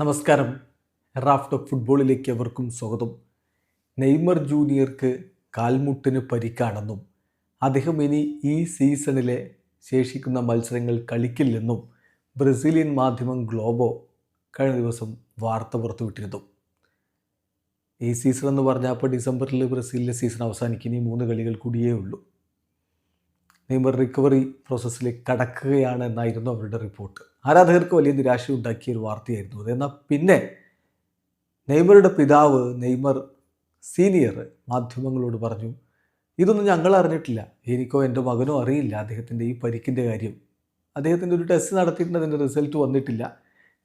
നമസ്കാരം. റാഫ്റ്റ് ഫുട്ബോളിലേക്ക് എവർക്കും സ്വാഗതം. നെയ്മർ ജൂനിയർക്ക് കാൽമുട്ടിന് പരിക്കാണെന്നും അദ്ദേഹം ഇനി ഈ സീസണിലെ ശേഷിക്കുന്ന മത്സരങ്ങൾ കളിക്കില്ലെന്നും ബ്രസീലിയൻ മാധ്യമം ഗ്ലോബോ കഴിഞ്ഞ ദിവസം വാർത്ത പുറത്തുവിട്ടിരുന്നു. ഈ സീസൺ എന്ന് പറഞ്ഞാൽ അപ്പോൾ ഡിസംബറിൽ ബ്രസീലിലെ സീസൺ അവസാനിക്കും. ഇനി മൂന്ന് കളികൾ കൂടിയേ ഉള്ളൂ. നെയ്മർ റിക്കവറി പ്രോസസ്സിലേക്ക് കടക്കുകയാണ് എന്നായിരുന്നു അവരുടെ റിപ്പോർട്ട്. ആരാധകർക്ക് വലിയ നിരാശയുണ്ടാക്കിയ ഒരു വാർത്തയായിരുന്നു അത്. എന്നാൽ പിന്നെ നെയ്മറുടെ പിതാവ് നെയ്മർ സീനിയർ മാധ്യമങ്ങളോട് പറഞ്ഞു ഇതൊന്നും ഞങ്ങൾ അറിഞ്ഞിട്ടില്ല. എനിക്കോ എന്റെ മകനോ അറിയില്ല അദ്ദേഹത്തിന്റെ ഈ പരിക്കിന്റെ കാര്യം. അദ്ദേഹത്തിന്റെ ഒരു ടെസ്റ്റ് നടത്തിയിട്ടുണ്ട് അതിന്റെ റിസൾട്ട് വന്നിട്ടില്ല.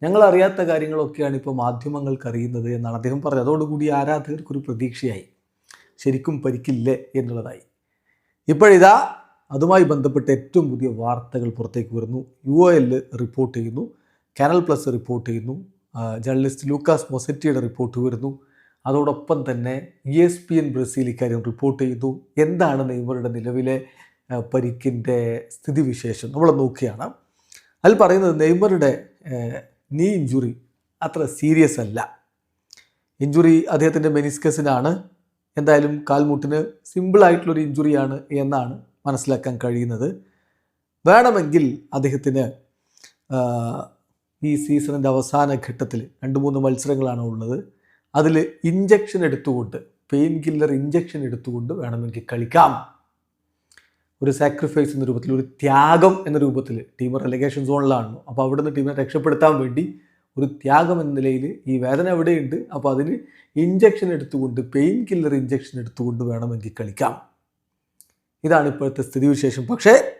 ഞങ്ങൾ അറിയാത്ത കാര്യങ്ങളൊക്കെയാണ് ഇപ്പോൾ മാധ്യമങ്ങൾക്ക് അറിയുന്നത് എന്നാണ് അദ്ദേഹം പറഞ്ഞത്. അതോടുകൂടി ആരാധകർക്കൊരു പ്രതീക്ഷയായി. ശരിക്കും പരിക്കില്ലേ എന്നുള്ളതായി. ഇപ്പോഴിതാ അതുമായി ബന്ധപ്പെട്ട് ഏറ്റവും പുതിയ വാർത്തകൾ പുറത്തേക്ക് വരുന്നു. യു ഒ എൽ റിപ്പോർട്ട് ചെയ്യുന്നു. കാനൽ പ്ലസ് റിപ്പോർട്ട് ചെയ്യുന്നു. ജേർണലിസ്റ്റ് ലൂക്കാസ് മൊസറ്റിയുടെ റിപ്പോർട്ട് വരുന്നു. അതോടൊപ്പം തന്നെ E S P N Brazil ഇക്കാര്യം റിപ്പോർട്ട് ചെയ്തു എന്താണ് നെയ്മറുടെ നിലവിലെ പരിക്കിന്റെ സ്ഥിതിവിശേഷം? നമ്മൾ നോക്കുകയാണ്. അതിൽ പറയുന്നത് നെയ്മറുടെ നീ ഇഞ്ചുറി അത്ര സീരിയസ് അല്ല. ഇഞ്ചുറി അദ്ദേഹത്തിന്റെ മെനിസ്കസിനാണ് എന്തായാലും കാൽമുട്ടിന് സിമ്പിളായിട്ടുള്ളൊരു ഇഞ്ചുറിയാണ് എന്നാണ് മനസ്സിലാക്കാൻ കഴിയുന്നത്. വേണമെങ്കിൽ അദ്ദേഹത്തിന് ഈ സീസണിന്റെ അവസാന ഘട്ടത്തിൽ രണ്ട് മൂന്ന് മത്സരങ്ങളാണ് ഉള്ളത്. അതിൽ ഇഞ്ചക്ഷൻ എടുത്തുകൊണ്ട് പെയിൻ കില്ലർ ഇഞ്ചക്ഷൻ എടുത്തുകൊണ്ട് വേണമെങ്കിൽ കളിക്കാം. ഒരു സാക്രിഫൈസ് എന്ന രൂപത്തിൽ ഒരു ത്യാഗം എന്ന രൂപത്തിൽ ടീം റെലഗേഷൻ സോണിലാണ് അപ്പോൾ അവിടുന്ന് ടീമിനെ രക്ഷപ്പെടുത്താൻ വേണ്ടി ഒരു ത്യാഗം എന്ന നിലയിൽ ഈ വേദന എവിടെയുണ്ട്? അപ്പോൾ അതിന് ഇഞ്ചക്ഷൻ എടുത്തുകൊണ്ട് പെയിൻ കില്ലർ ഇഞ്ചക്ഷൻ എടുത്തുകൊണ്ട് വേണമെങ്കിൽ കളിക്കാം. ഇതാണ് ഇപ്പോഴത്തെ സ്ഥിതിവിശേഷം. പക്ഷേ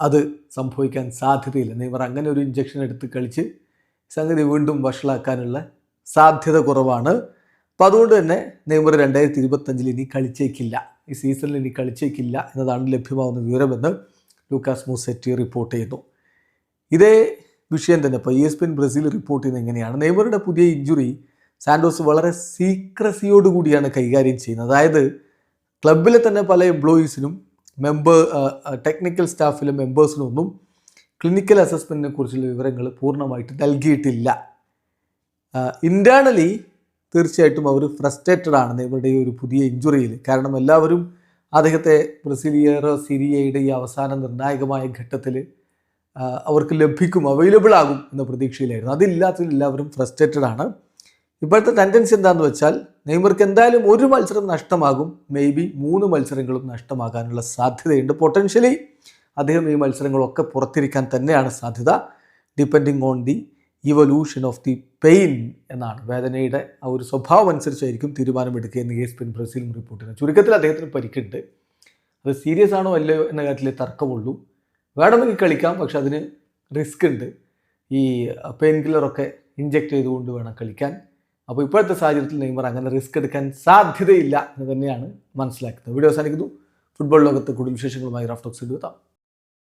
അത് സംഭവിക്കാൻ സാധ്യതയില്ല. നെയ്മർ അങ്ങനെ ഒരു ഇഞ്ചക്ഷൻ എടുത്ത് കളിച്ച് സംഗതി വീണ്ടും വഷളാക്കാനുള്ള സാധ്യത കുറവാണ്. അപ്പോൾ അതുകൊണ്ട് തന്നെ നെയ്മർ രണ്ടായിരത്തി ഇരുപത്തഞ്ചിൽ ഇനി കളിച്ചേക്കില്ല. ഈ സീസണിൽ ഇനി കളിച്ചേക്കില്ല എന്നതാണ് ലഭ്യമാവുന്ന വിവരമെന്ന് ലൂക്കാസ് മൂസെറ്റി റിപ്പോർട്ട് ചെയ്യുന്നു. ഇതേ വിഷയം തന്നെ ഇപ്പോൾ E S P N Brazil report ചെയ്യുന്നത് എങ്ങനെയാണ്? നെയ്മറുടെ പുതിയ ഇഞ്ചുറി സാൻഡോസ് വളരെ സീക്രസിയോടുകൂടിയാണ് കൈകാര്യം ചെയ്യുന്നത്. അതായത് ക്ലബിലെ തന്നെ പല എംപ്ലോയീസിനും മെമ്പർ ടെക്നിക്കൽ സ്റ്റാഫിലെ മെമ്പേഴ്സിനും ഒന്നും ക്ലിനിക്കൽ അസസ്മെന്റിനെ കുറിച്ചുള്ള വിവരങ്ങൾ പൂർണമായിട്ട് നൽകിയിട്ടില്ല. ഇന്റേർണലി തീർച്ചയായിട്ടും അവർ ഫ്രസ്ട്രേറ്റഡ് ആണ് ഇവരുടെ ഒരു പുതിയ ഇഞ്ചുറിയിൽ കാരണം എല്ലാവരും അദ്ദേഹത്തെ ബ്രസീലിയറോ സിരിയയുടെ ഈ അവസാന നിർണായകമായ ഘട്ടത്തിൽ അവർക്ക് ലഭിക്കും അവൈലബിൾ ആകും എന്ന പ്രതീക്ഷയിലായിരുന്നു. അതില്ലാത്തതിൽ എല്ലാവരും ഫ്രസ്ട്രേറ്റഡ് ആണ്. ഇപ്പോഴത്തെ ടെൻഡൻസി എന്താണെന്ന് വെച്ചാൽ നെയ്മർക്ക് എന്തായാലും ഒരു മത്സരം നഷ്ടമാകും. മേ ബി മൂന്ന് മത്സരങ്ങളും നഷ്ടമാകാനുള്ള സാധ്യതയുണ്ട് പൊട്ടൻഷ്യലി അദ്ദേഹം ഈ മത്സരങ്ങളൊക്കെ പുറത്തിരിക്കാൻ തന്നെയാണ് സാധ്യത. Depending on the evolution of the pain എന്നാണ്. വേദനയുടെ ആ ഒരു സ്വഭാവം അനുസരിച്ചായിരിക്കും തീരുമാനമെടുക്കുക എന്ന് എസ് പിൻ ബ്രസീലും റിപ്പോർട്ട് ചെയ്യുന്നത് ചുരുക്കത്തിൽ അദ്ദേഹത്തിന് പരിക്കുണ്ട്. അത് സീരിയസ് ആണോ അല്ലയോ എന്ന കാര്യത്തിലേ തർക്കമുള്ളൂ. വേണമെങ്കിൽ കളിക്കാം പക്ഷെ അതിന് റിസ്ക് ഉണ്ട്. ഈ പെയിൻ കില്ലറൊക്കെ ഇഞ്ചെക്ട് ചെയ്തുകൊണ്ട് വേണം കളിക്കാൻ. അപ്പോൾ ഇപ്പോഴത്തെ സാഹചര്യത്തിൽ നെയ്മർ അങ്ങനെ റിസ്ക് എടുക്കാൻ സാധ്യതയില്ല എന്ന് തന്നെയാണ് മനസ്സിലാക്കുന്നത്. വീഡിയോ അവസാനിക്കുന്നു. ഫുട്ബോൾ ലോകത്ത് കൂടുതൽ വിശേഷങ്ങളുമായി റഫ്റ്റോക്സ് എടുത്താം